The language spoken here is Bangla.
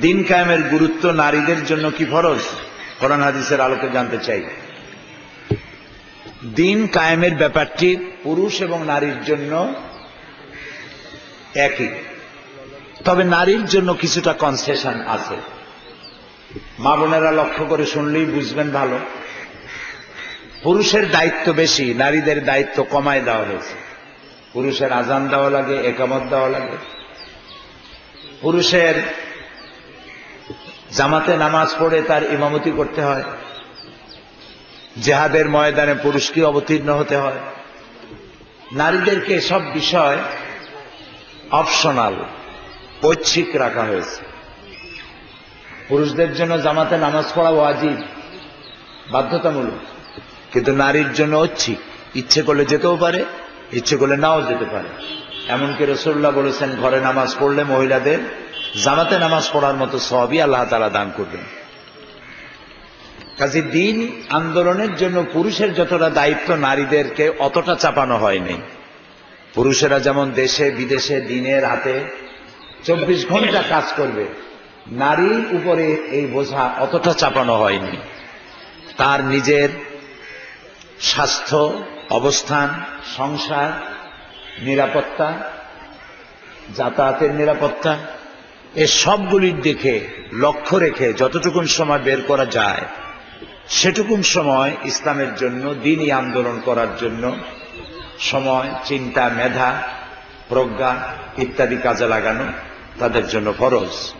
দিন কায়েমের গুরুত্ব নারীদের জন্য কি ফরজ? কোরআন হাদিসের আলোকে জানতে চাই। দিন কায়েমের ব্যাপারটি পুরুষ এবং নারীর জন্য একই। তবে নারীর জন্য কিছুটা কনসেশন আছে। মা বোনেরা লক্ষ্য করে শুনলেই বুঝবেন ভালো। পুরুষের দায়িত্ব বেশি, নারীদের দায়িত্ব কমায় দেওয়া হয়েছে। পুরুষের আজান দেওয়া লাগে, একামত দেওয়া লাগে। পুরুষের জামাতে নামাজ পড়ে তার ইমামতি করতে হয়। জেহাদের ময়দানে পুরুষকে অবতীর্ণ হতে হয়। নারীদেরকে সব বিষয় অপশনাল ঐচ্ছিক রাখা হয়েছে। পুরুষদের জন্য জামাতে নামাজ পড়া ওয়াজিব, বাধ্যতামূলক। কিন্তু নারীর জন্য ঐচ্ছিক। ইচ্ছে করলে যেতেও পারে, ইচ্ছে করলে নাও যেতে পারে। এমনকি রসুল্লাহ বলেছেন, ঘরে নামাজ পড়লে মহিলাদের জামাতে নামাজ পড়ার মতো সবই আল্লাহ তালা দান করবেন। কাজে দিন আন্দোলনের জন্য পুরুষের যতটা দায়িত্ব, নারীদেরকে অতটা চাপানো হয়নি। পুরুষেরা যেমন দেশে, বিদেশে দিনের হাতে চব্বিশ ঘণ্টা কাজ করবে, নারীর উপরে এই বোঝা অতটা চাপানো হয়নি। তার নিজের স্বাস্থ্য, অবস্থান, সংসার নিরাপত্তা, যাতায়াতের নিরাপত্তা, এ সবগুলির দিকে লক্ষ্য রেখে যতটুকু সময় বের করা যায়, সেটুকুন সময় ইসলামের জন্য, দিনই আন্দোলন করার জন্য, সময়, চিন্তা, মেধা, প্রজ্ঞা ইত্যাদি কাজে লাগানো তাদের জন্য ফরজ।